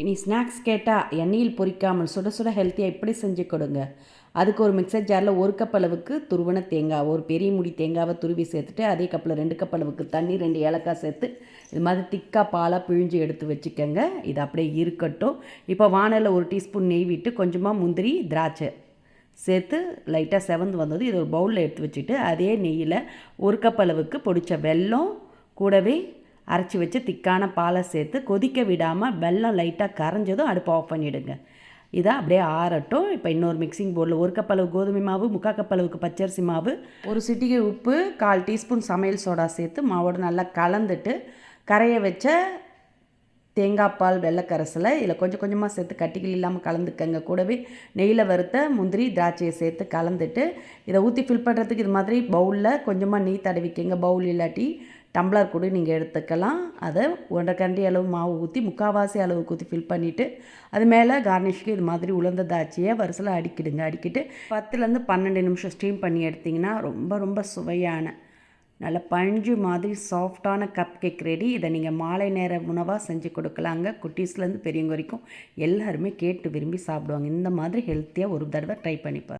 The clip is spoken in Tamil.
இனி ஸ்நாக்ஸ் கேட்டால் எண்ணெயில் பொரிக்காமல் சுட சுட ஹெல்த்தியாக இப்படி செஞ்சு கொடுங்க. அதுக்கு ஒரு மிக்சர் ஜாரில் ஒரு கப் அளவுக்கு துருவன தேங்காய் ஒரு பெரிய முடி தேங்காவை துருவி சேர்த்துட்டு அதே கப்பில் ரெண்டு கப் அளவுக்கு தண்ணி ரெண்டு ஏலக்காய் சேர்த்து இது மாதிரி திக்காக பாலாக பிழிஞ்சு எடுத்து வச்சுக்கோங்க. இது அப்படியே இருக்கட்டும். இப்போ வானலில் ஒரு டீஸ்பூன் நெய் விட்டு கொஞ்சமாக முந்திரி திராட்சை சேர்த்து லைட்டாக செவந்து வந்தது. இது ஒரு பவுலில் எடுத்து வச்சுட்டு அதே நெய்யில் ஒரு கப் அளவுக்கு பொடிச்ச வெல்லம் கூடவே அரைச்சி வச்சு திக்கான பாலை சேர்த்து கொதிக்க விடாமல் வெல்லம் லைட்டாக கரைஞ்சதும் அடுப்பு ஆஃப் பண்ணிவிடுங்க இதை அப்படியே ஆறட்டும். இப்போ இன்னொரு மிக்சிங் போர்டில் ஒரு கப் அளவு கோதுமை மாவு முக்கால் கப் அளவுக்கு பச்சரிசி மாவு ஒரு சிட்டிகை உப்பு கால் டீஸ்பூன் சமையல் சோடா சேர்த்து மாவோடு நல்லா கலந்துட்டு கரைய வச்ச தேங்காய் பால் வெள்ளைக்கரசில் இதில் கொஞ்சம் கொஞ்சமாக சேர்த்து கட்டிகள் இல்லாமல் கலந்துக்கங்க. கூடவே நெய்யில் வறுத்த முந்திரி திராட்சையை சேர்த்து கலந்துட்டு இதை ஊற்றி ஃபில் பண்ணுறதுக்கு இது மாதிரி பவுலில் கொஞ்சமாக நெய் தடவிக்கங்க. பவுல் இல்லாட்டி டம்ளர் கூட நீங்கள் எடுத்துக்கலாம். அதை ஒன்றரை கண்டி அளவு மாவு ஊற்றி முக்கால்வாசி அளவுக்கு ஊற்றி ஃபில் பண்ணிவிட்டு அது மேலே கார்னிஷ்க்கு இது மாதிரி உளுந்த தாச்சியை வரிசையில் அடிக்கிடுங்க. அடிக்கிட்டு பத்துலேருந்து பன்னெண்டு நிமிஷம் ஸ்டீம் பண்ணி எடுத்திங்கன்னா ரொம்ப ரொம்ப சுவையான நல்ல பஞ்சு மாதிரி சாஃப்டான கப் கேக் ரெடி இதை நீங்கள் மாலை நேர உணவாக செஞ்சு கொடுக்கலாங்க. குட்டீஸ்லேருந்து பெரியவங்க வரைக்கும் எல்லாருமே கேட்டு விரும்பி சாப்பிடுவாங்க. இந்த மாதிரி ஹெல்த்தியாக ஒரு தடவை ட்ரை பண்ணிப்பார்